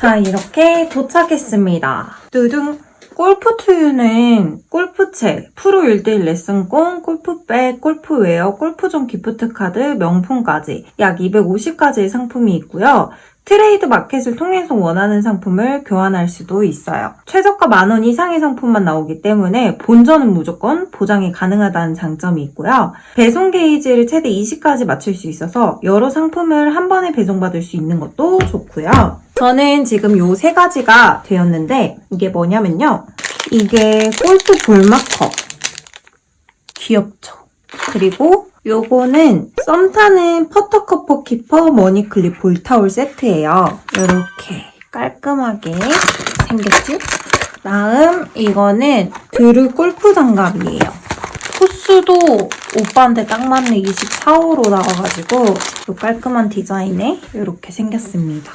자, 이렇게 도착했습니다. 뚜둥. 골프투유는 골프채, 프로 1대1 레슨권, 골프백, 골프웨어, 골프존 기프트 카드, 명품까지 약 250가지의 상품이 있고요. 트레이드 마켓을 통해서 원하는 상품을 교환할 수도 있어요. 최저가 만 원 이상의 상품만 나오기 때문에 본전은 무조건 보장이 가능하다는 장점이 있고요. 배송 게이지를 최대 20까지 맞출 수 있어서 여러 상품을 한 번에 배송받을 수 있는 것도 좋고요. 저는 지금 요 세 가지가 되었는데 이게 뭐냐면요. 이게 골프 볼마커. 귀엽죠? 그리고 요거는 썸 타는 퍼터 커퍼 키퍼 머니클립 볼타올 세트예요. 이렇게 깔끔하게 생겼죠? 다음 이거는 드루 골프 장갑이에요. 코스도 오빠한테 딱 맞는 24호로 나와가지고 요 깔끔한 디자인에 이렇게 생겼습니다.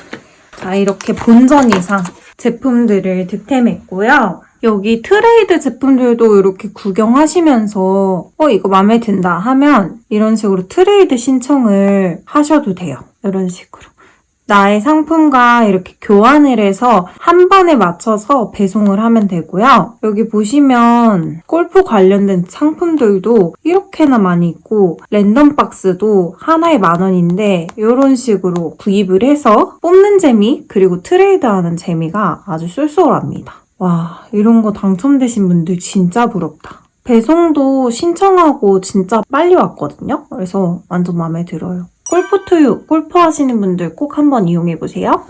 자, 이렇게 본전 이상 제품들을 득템했고요. 여기 트레이드 제품들도 이렇게 구경하시면서 어 이거 마음에 든다 하면 이런 식으로 트레이드 신청을 하셔도 돼요. 이런 식으로. 나의 상품과 이렇게 교환을 해서 한 번에 맞춰서 배송을 하면 되고요. 여기 보시면 골프 관련된 상품들도 이렇게나 많이 있고 랜덤 박스도 하나에 만 원인데 이런 식으로 구입을 해서 뽑는 재미 그리고 트레이드하는 재미가 아주 쏠쏠합니다. 와 이런 거 당첨되신 분들 진짜 부럽다. 배송도 신청하고 진짜 빨리 왔거든요. 그래서 완전 마음에 들어요. 골프 투유, 골프 하시는 분들 꼭 한번 이용해보세요.